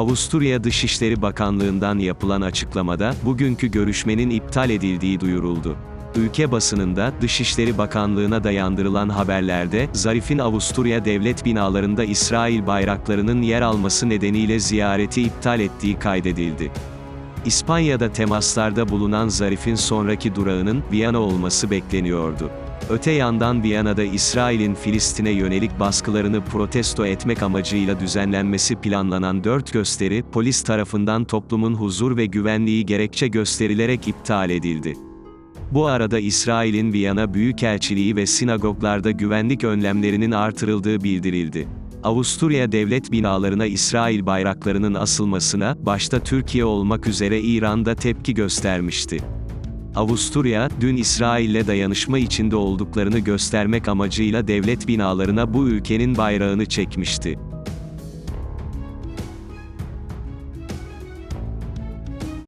Avusturya Dışişleri Bakanlığı'ndan yapılan açıklamada, bugünkü görüşmenin iptal edildiği duyuruldu. Ülke basınında, Dışişleri Bakanlığı'na dayandırılan haberlerde, Zarif'in Avusturya devlet binalarında İsrail bayraklarının yer alması nedeniyle ziyareti iptal ettiği kaydedildi. İspanya'da temaslarda bulunan Zarif'in sonraki durağının, Viyana olması bekleniyordu. Öte yandan Viyana'da İsrail'in Filistin'e yönelik baskılarını protesto etmek amacıyla düzenlenmesi planlanan dört gösteri, polis tarafından toplumun huzur ve güvenliği gerekçe gösterilerek iptal edildi. Bu arada İsrail'in Viyana Büyükelçiliği ve sinagoglarda güvenlik önlemlerinin artırıldığı bildirildi. Avusturya devlet binalarına İsrail bayraklarının asılmasına, başta Türkiye olmak üzere İran'da tepki göstermişti. Avusturya, dün İsrail'le dayanışma içinde olduklarını göstermek amacıyla devlet binalarına bu ülkenin bayrağını çekmişti.